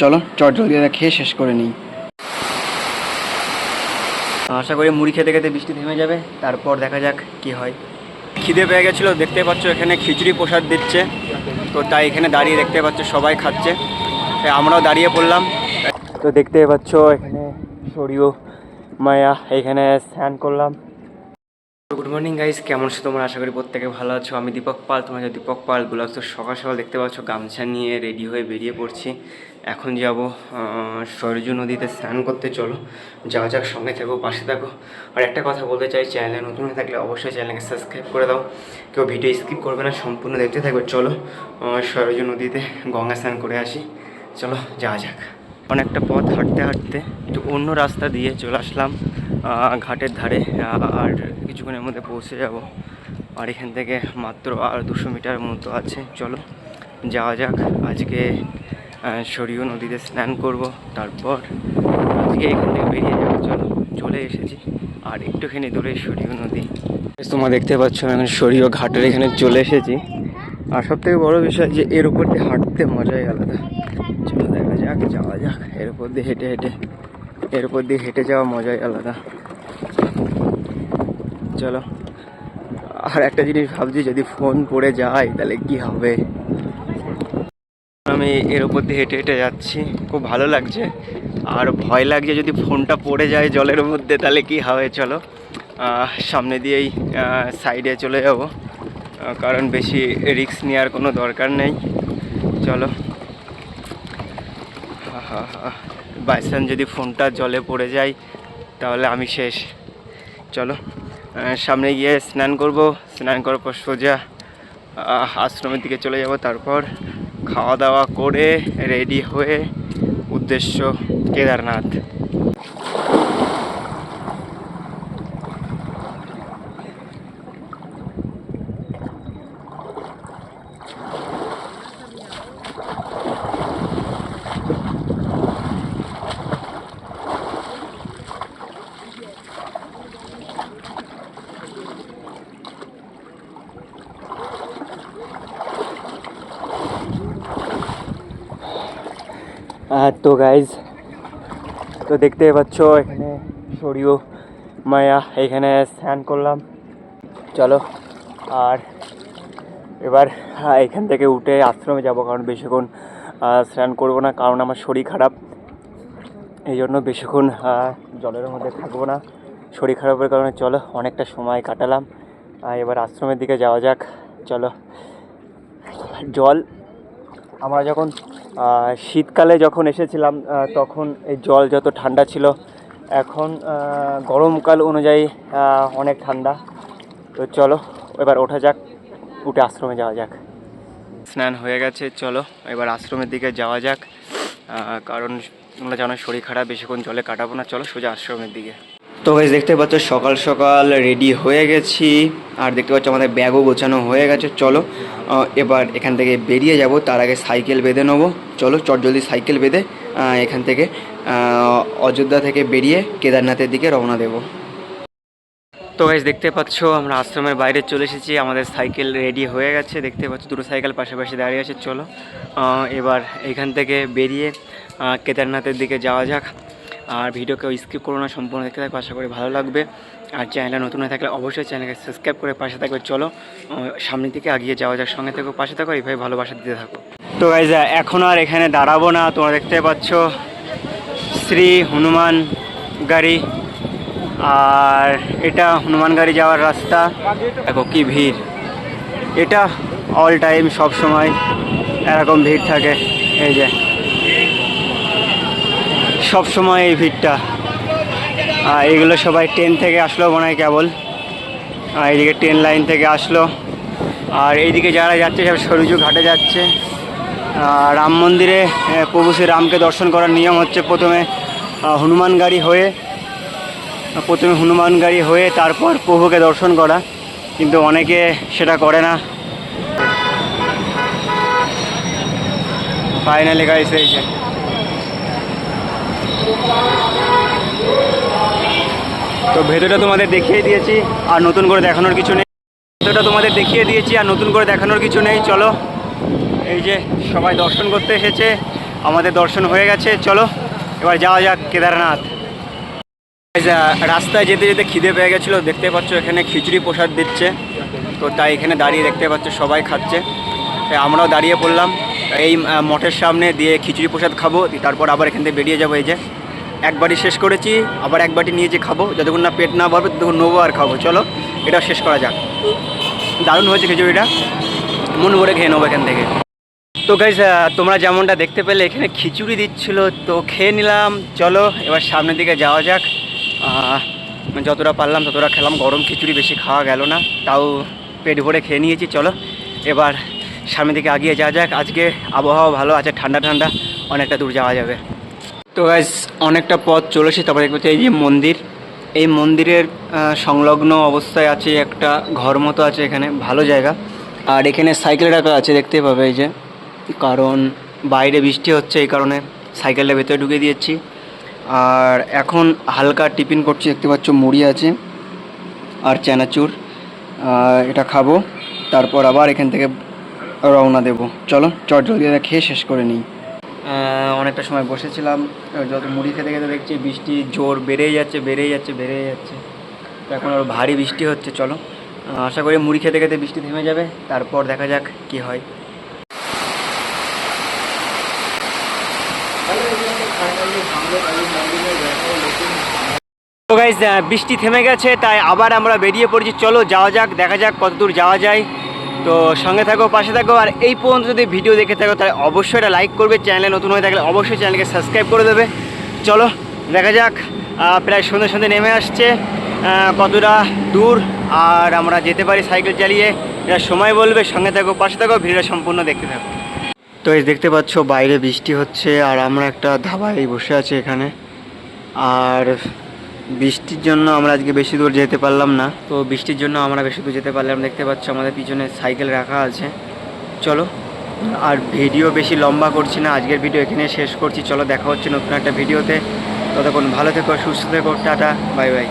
চলো, চট জলদি খেয়ে শেষ করে নিই। আশা করি মুড়ি খেতে খেতে বৃষ্টি থেমে যাবে। তারপর দেখা যাক কি হয়। খিদে পেয়ে গেছিল, দেখতে পাচ্ছ এখানে খিচুড়ি প্রসাদ দিচ্ছে। তো তাই এখানে দাঁড়িয়ে দেখতে পাচ্ছ সবাই খাচ্ছে। তাই আমরাও দাঁড়িয়ে পড়লাম। তো দেখতে পাচ্ছ এখানে সরিও মায়া এখানে স্নান করলাম। গুড মর্নিং গাইস কেমন আছো তোমরা? আশা করি প্রত্যেকে ভালো আছো। আমি দীপক পাল। তোমার দীপক পাল ব্লগ তো সকাল সকাল দেখতে পাচ্ছ, গামছা নিয়ে রেডি হয়ে বেরিয়ে পড়ছি। এখন যাব সরজু নদীতে স্নান করতে। চলো, যাওয়া যাক, সঙ্গে থাকো, পাশে থাকো। আর একটা কথা বলতে চাই, চ্যানেলে নতুন হয়ে থাকলে অবশ্যই চ্যানেলকে সাবস্ক্রাইব করে দাও। কেউ ভিডিও স্কিপ করবে না, সম্পূর্ণ দেখতে থাকবে। চলো সরজু নদীতে গঙ্গা স্নান করে আসি। চলো, যাওয়া যাক। অনেকটা পথ হাঁটতে হাঁটতে একটু অন্য রাস্তা দিয়ে চলে আসলাম ঘাটের ধারে আর কিছুক্ষণের মধ্যে পৌঁছে যাব। আর এখান থেকে মাত্র আর দুশো মিটার মতো আছে। চলো, যাওয়া যাক। আজকে সরিও নদীতে স্নান করব, তারপর আজকে এখান থেকে বেরিয়ে যাব। চলো, চলে এসেছি। আর একটুখানি দূরে সরিও নদী। তোমরা দেখতে পাচ্ছ, আমি এখন সরিও ঘাটের এখানে চলে এসেছি। আর সব থেকে বড় বিষয় যে, এর উপর দিয়ে হাঁটতে মজাই আলাদা। যাক যাওয়া যাক। এর উপর দিয়ে হেঁটে হেঁটে, এর উপর দিয়ে হেঁটে যাওয়া মজাই আলাদা। চলো, আর একটা জিনিস ভাবছি, যদি ফোন পড়ে যায়, তাহলে কি হবে? আমি এর উপর দিয়ে হেঁটে হেঁটে যাচ্ছি। খুব ভালো লাগছে। আর ভয় লাগছে যদি ফোনটা পড়ে যায় জলের মধ্যে, তাহলে কি হবে? চলো সামনে দিয়েই সাইডে চলে যাব। কারণ বেশি রিস্ক নেওয়ার কোনো দরকার নেই। চলো। বাই চান্স যদি ফোনটা জলে পড়ে যায়, তাহলে আমি শেষ। চলো সামনে গিয়ে স্নান করব। স্নান করার পর সোজা আশ্রমের দিকে চলে যাব। তারপর খাওয়া দাওয়া করে রেডি হয়ে উদ্দেশ্য কেদারনাথ। আর তো গাইজ তো দেখতে পাচ্ছ এখানে সরিও মায়া এখানে স্নান করলাম। চলো আর এবার আহ, এখান থেকে উঠে আশ্রমে যাব কারণ বেশিক্ষণ স্নান করব না কারণ আমার শরীর খারাপ। এই জন্য বেশিক্ষণ জলের মধ্যে থাকব না। শরীর খারাপের কারণে চলো অনেকটা সময় কাটালাম। এবার আশ্রমের দিকে যাওয়া যাক। চলো জল। আমরা যখন শীতকালে যখন এসেছিলাম তখন এই জল যত ঠান্ডা ছিল, এখন গরমকাল অনুযায়ী অনেক ঠান্ডা। তো চলো, এবার ওঠা যাক, উঠে আশ্রমে যাওয়া যাক। স্নান হয়ে গেছে, চলো, এবার আশ্রমের দিকে যাওয়া যাক। কারণ তোমরা জানো শরীর খারাপ, বেশিক্ষণ জলে কাটাবো না। চলো সোজা আশ্রমের দিকে। তো গাইজ দেখতে পাচ্ছ, সকাল সকাল রেডি হয়ে গেছি। আর দেখতে পাচ্ছ, আমাদের ব্যাগও গোছানো হয়ে গেছে। চলো এবার এখান থেকে বেরিয়ে যাব। তার আগে সাইকেল বেঁধে নেব। চলো, চট জলদি সাইকেল বেঁধে এখান থেকে অযোধ্যা থেকে বেরিয়ে কেদারনাথের দিকে রওনা দেবো। তো গাইজ দেখতে পাচ্ছ, আমরা আশ্রমের বাইরে চলে এসেছি। আমাদের সাইকেল রেডি হয়ে গেছে। দেখতে পাচ্ছ, দুটো সাইকেল পাশাপাশি দাঁড়িয়ে আছে। চলো এবার এখান থেকে বেরিয়ে কেদারনাথের দিকে যাওয়া যাক। আর ভিডিওকে স্কিপ করো না, সম্পূর্ণ দেখতে থাকবে আশা করি ভালো লাগবে। আর চ্যানেলটা নতুন হয়ে থাকলে অবশ্যই চ্যানেলকে সাবস্ক্রাইব করে পাশে থাকবে। চলো সামনের দিকে আগিয়ে যাওয়া যাক। সঙ্গে থেকো, পাশে থাকো, এইভাবে ভালোবাসা দিতে থাকো। তো গাইজ এখন আর এখানে দাঁড়াবো না। তোমরা দেখতে পাচ্ছ শ্রী হনুমান গাড়ি। আর এটা হনুমান গাড়ি যাওয়ার রাস্তা। দেখো কি ভিড়। এটা অল টাইম সব সময় এরকম ভিড় থাকে। এই যে সব সময় এই ভিড়টা। আর এগুলো সবাই ট্রেন থেকে আসলো মনে হয় কেবল। আর এইদিকে ট্রেন লাইন থেকে আসলো। আর এইদিকে যারা যাচ্ছে, সব সরুজু ঘাটে যাচ্ছে। রাম মন্দিরে প্রভু শ্রী রামকে দর্শন করার নিয়ম হচ্ছে প্রথমে হনুমান গাড়ি হয়ে, প্রথমে হনুমান গাড়ি হয়ে, তারপর প্রভুকে দর্শন করা। কিন্তু অনেকে সেটা করে না। ফাইনালি গাইস এই যে। তো ভেতরটা তোমাদের দেখিয়ে দিয়েছি, আর নতুন করে দেখানোর কিছু নেই। ভেতরটা তোমাদের দেখিয়ে দিয়েছি, আর নতুন করে দেখানোর কিছু নেই। চলো, এই যে সবাই দর্শন করতে এসেছে, আমাদের দর্শন হয়ে গেছে। চলো, এবার যাওয়া যাক কেদারনাথ। রাস্তায় যেতে যেতে খিদে পেয়ে গেছিল, দেখতে পাচ্ছ এখানে খিচুড়ি প্রসাদ দিচ্ছে। তো তাই এখানে দাঁড়িয়ে দেখতে পাচ্ছ, সবাই খাচ্ছে। তাই আমরাও দাঁড়িয়ে পড়লাম। এই মঠের সামনে দিয়ে খিচুড়ি প্রসাদ খাব তারপর আবার এখান থেকে বেরিয়ে যাব এই যে। এক বাটি শেষ করেছি, আবার এক বাটি নিয়ে যে খাব, যতক্ষণ না পেট না ভরবে ততক্ষণ নেব আর খাব। চলো, এটা শেষ করা যাক। দারুণ হয়েছে খিচুড়িটা। মন ভরে খেয়ে নেব এখান থেকে। তো গাইজ তোমরা যেমনটা দেখতে পেলে, এখানে খিচুড়ি দিচ্ছিল, তো খেয়ে নিলাম। চলো, এবার সামনের দিকে যাওয়া যাক। যতটা পারলাম, ততটা খেলাম। গরম খিচুড়ি বেশি খাওয়া গেল না, তাও পেট ভরে খেয়ে নিয়েছি। চলো, এবার সামনের দিকে আগিয়ে যাওয়া যাক। আজকে আবহাওয়া ভালো আছে, ঠান্ডা ঠান্ডা, অনেকটা দূর যাওয়া যাবে। তো গাইজ অনেকটা পথ চলেছি তারপরে দেখতে এই যে মন্দির। এই মন্দিরের সংলগ্ন অবস্থায় আছে একটা ঘর মতো আছে এখানে, ভালো জায়গা। আর এখানে সাইকেল রাখা আছে, দেখতে পাবে এই যে। কারণ বাইরে বৃষ্টি হচ্ছে, এই কারণে সাইকেলটা ভেতরে ঢুকে দিয়েছি। আর এখন হালকা টিফিন করছি, দেখতে পাচ্ছ মুড়ি আছে আর চানাচুর। এটা খাব, তারপর আবার এখান থেকে রওনা দেবো। চলো, চট জলদি এটা খেয়ে শেষ করে নিই। অনেকটা সময় বসেছিলাম যত মুড়ি খেতে খেতে দেখছি বৃষ্টি জোর বেড়েই যাচ্ছে বেড়েই যাচ্ছে বেড়েই যাচ্ছে। তো এখন আরও ভারী বৃষ্টি হচ্ছে, চলো। আশা করি মুড়ি খেতে খেতে বৃষ্টি থেমে যাবে, তারপর দেখা যাক কি হয়। বৃষ্টি থেমে গেছে, তাই আবার আমরা বেরিয়ে পড়েছি। চলো, যাওয়া যাক, দেখা যাক কত দূর যাওয়া যায়। তো সঙ্গে থাকো, পাশে থাকো, আর এই পর্যন্ত যদি ভিডিও দেখে থাকো, তাহলে অবশ্যই এটা লাইক করবে চ্যানেলে নতুন হয়ে থাকলে অবশ্যই চ্যানেলকে সাবস্ক্রাইব করে দেবে। চলো, দেখা যাক প্রায় সন্ধ্যে সন্ধ্যে নেমে আসছে কতটা দূর, আর আমরা যেতে পারি সাইকেল চালিয়ে। এটা সময় বলবে, সঙ্গে থাকো, পাশে থাকো, ভিডিওটা সম্পূর্ণ দেখতে থাকো। তো এই দেখতে পাচ্ছ, বাইরে বৃষ্টি হচ্ছে, আর আমরা একটা ধাবায় বসে আছি এখানে। আর বৃষ্টির জন্য আমরা আজকে বেশি দূর যেতে পারলাম না। তো বৃষ্টির জন্য আমরা বেশি দূর যেতে পারলাম দেখতে পাচ্ছ আমাদের পিছনে সাইকেল রাখা আছে। চলো, আর ভিডিও বেশি লম্বা করছি না। আজকের ভিডিও এখানে শেষ করছি। চলো, দেখা হচ্ছে নতুন একটা ভিডিওতে। ততক্ষণ ভালো থেকো, সুস্থ থেকো, টাটা, বাই বাই।